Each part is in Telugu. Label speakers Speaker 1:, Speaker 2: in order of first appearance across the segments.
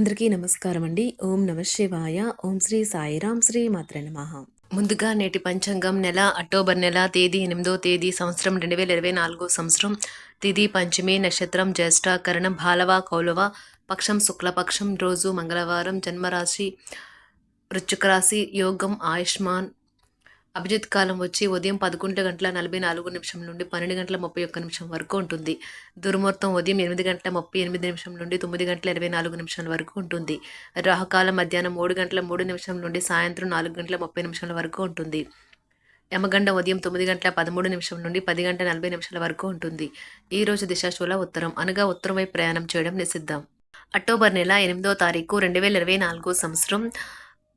Speaker 1: అందరికీ నమస్కారం అండి. ఓం నమ శివాయ. ఓం శ్రీ సాయిరాం శ్రీ మాత్ర నమః. ముందుగా నేటి పంచాంగం నెల అక్టోబర్ నెల తేదీ ఎనిమిదో తేదీ సంవత్సరం రెండు వేల ఇరవై నాలుగో సంవత్సరం. తిథి పంచమి నక్షత్రం జ్యేష్ఠ కరణం భాలవ కౌలవ పక్షం శుక్లపక్షం రోజు మంగళవారం జన్మరాశి వృశ్చిక రాశి యోగం ఆయుష్మాన్ అభిజిత్ కాలం వచ్చి ఉదయం పదకొండు గంటల నలభై నాలుగు నిమిషం నుండి పన్నెండు గంటల ముప్పై ఒక్క నిమిషం వరకు ఉంటుంది. దుర్ముహూర్తం ఉదయం ఎనిమిది గంటల ముప్పై ఎనిమిది నిమిషం నుండి తొమ్మిది గంటల ఇరవై నాలుగు నిమిషాల వరకు ఉంటుంది. రాహుకాలం మధ్యాహ్నం మూడు గంటల మూడు నిమిషం నుండి సాయంత్రం నాలుగు గంటల ముప్పై నిమిషాల వరకు ఉంటుంది. యమగండ ఉదయం తొమ్మిది గంటల పదమూడు నిమిషం నుండి పది గంటల నలభై నిమిషాల వరకు ఉంటుంది. ఈ రోజు దిశాశూల ఉత్తరం. అనగా ఉత్తరం వైపు ప్రయాణం చేయడం నిషిద్ధం. అక్టోబర్ నెల ఎనిమిదో తారీఖు రెండు వేల ఇరవై నాలుగో సంవత్సరం.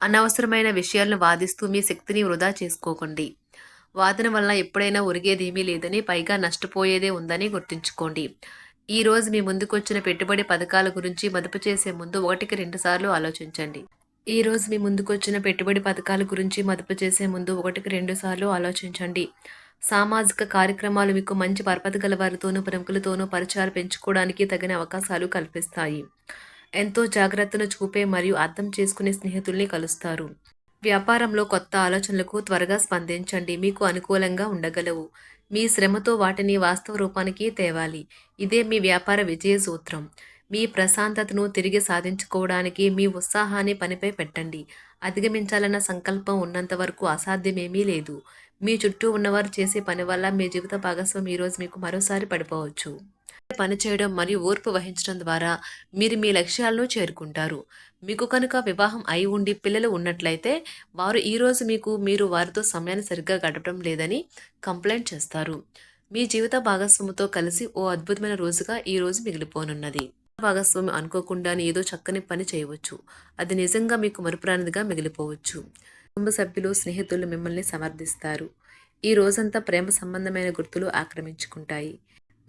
Speaker 1: అనవసరమైన విషయాలను వాదిస్తూ మీ శక్తిని వృధా చేసుకోకండి. వాదన వల్ల ఎప్పుడైనా ఒరిగేదేమీ లేదని పైగా నష్టపోయేదే ఉందని గుర్తుంచుకోండి. ఈ రోజు మీ ముందుకొచ్చిన పెట్టుబడి పథకాల గురించి మదుపు చేసే ముందు ఒకటికి రెండు సార్లు ఆలోచించండి. ఈ రోజు మీ ముందుకొచ్చిన పెట్టుబడి పథకాల గురించి మదుపు చేసే ముందు ఒకటికి రెండు సార్లు ఆలోచించండి. సామాజిక కార్యక్రమాలు మీకు మంచి పరపతి గల వారితోనూ ప్రముఖులతోనూ పరిచయాలు పెంచుకోవడానికి తగిన అవకాశాలు కల్పిస్తాయి. ఎంతో జాగ్రత్తను చూపే మరియు అర్థం చేసుకునే స్నేహితుల్ని కలుస్తారు. వ్యాపారంలో కొత్త ఆలోచనలకు త్వరగా స్పందించండి. మీకు అనుకూలంగా ఉండగలవు. మీ శ్రమతో వాటిని వాస్తవ రూపానికి తేవాలి. ఇదే మీ వ్యాపార విజయ సూత్రం. మీ ప్రశాంతతను తిరిగి సాధించుకోవడానికి మీ ఉత్సాహాన్ని పనిపై పెట్టండి. అధిగమించాలన్న సంకల్పం ఉన్నంత వరకు అసాధ్యమేమీ లేదు. మీ చుట్టూ ఉన్నవారు చేసే పని వల్ల మీ జీవిత భాగస్వామి ఈరోజు మీకు మరోసారి పడిపోవచ్చు. పని చేయడం మరియు ఓర్పు వహించడం ద్వారా మీరు మీ లక్ష్యాలను చేరుకుంటారు. మీకు కనుక వివాహం అయి ఉండి పిల్లలు ఉన్నట్లయితే వారు ఈరోజు మీకు మీరు వారితో సమయాన్ని సరిగ్గా గడపడం లేదని కంప్లైంట్ చేస్తారు. మీ జీవిత భాగస్వామితో కలిసి ఓ అద్భుతమైన రోజుగా ఈ రోజు మిగిలిపోనున్నది. భాగస్వామి అనుకోకుండానే ఏదో చక్కని పని చేయవచ్చు. అది నిజంగా మీకు మరుపురానిదిగా మిగిలిపోవచ్చు. కుటుంబ సభ్యులు స్నేహితులు మిమ్మల్ని సమర్థిస్తారు. ఈ రోజంతా ప్రేమ సంబంధమైన గుర్తులు ఆక్రమించుకుంటాయి.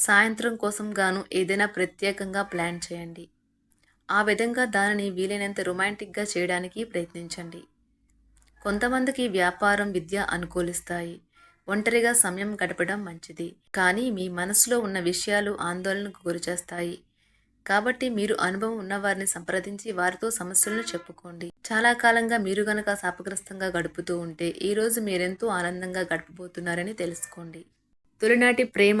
Speaker 1: సాయంత్రం కోసం గాను ఏదైనా ప్రత్యేకంగా ప్లాన్ చేయండి. ఆ విధంగా దానిని వీలైనంత రొమాంటిక్గా చేయడానికి ప్రయత్నించండి. కొంతమందికి వ్యాపారం విద్య అనుకూలిస్తాయి. ఒంటరిగా సమయం గడపడం మంచిది. కానీ మీ మనసులో ఉన్న విషయాలు ఆందోళనకు గురిచేస్తాయి. కాబట్టి మీరు అనుభవం ఉన్నవారిని సంప్రదించి వారితో సమస్యలను చెప్పుకోండి. చాలా కాలంగా మీరు గనక శాపగ్రస్తంగా గడుపుతూ ఉంటే ఈరోజు మీరెంతో ఆనందంగా గడపబోతున్నారని తెలుసుకోండి. తొలినాటి ప్రేమ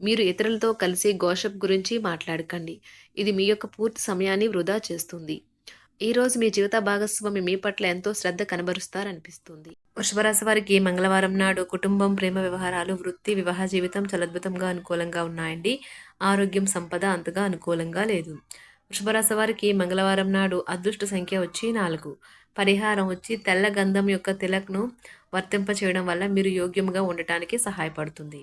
Speaker 1: మీరు ఇతరులతో కలిసి గోషప్ గురించి మాట్లాడకండి. ఇది మీ యొక్క పూర్తి సమయాన్ని వృధా చేస్తుంది. ఈరోజు మీ జీవిత భాగస్వామి మీ పట్ల ఎంతో శ్రద్ధ కనబరుస్తారనిపిస్తుంది. వృషభరాశి వారికి మంగళవారం నాడు కుటుంబం ప్రేమ వ్యవహారాలు వృత్తి వివాహ జీవితం చలద్భుతంగా అనుకూలంగా ఉన్నాయండి. ఆరోగ్యం సంపద అంతగా అనుకూలంగా లేదు. వృషభరాశి వారికి మంగళవారం నాడు అదృష్ట సంఖ్య వచ్చి నాలుగు. పరిహారం వచ్చి తెల్ల గంధం యొక్క తిలక్ను వర్తింప చేయడం వల్ల మీరు యోగ్యంగా ఉండటానికి సహాయపడుతుంది.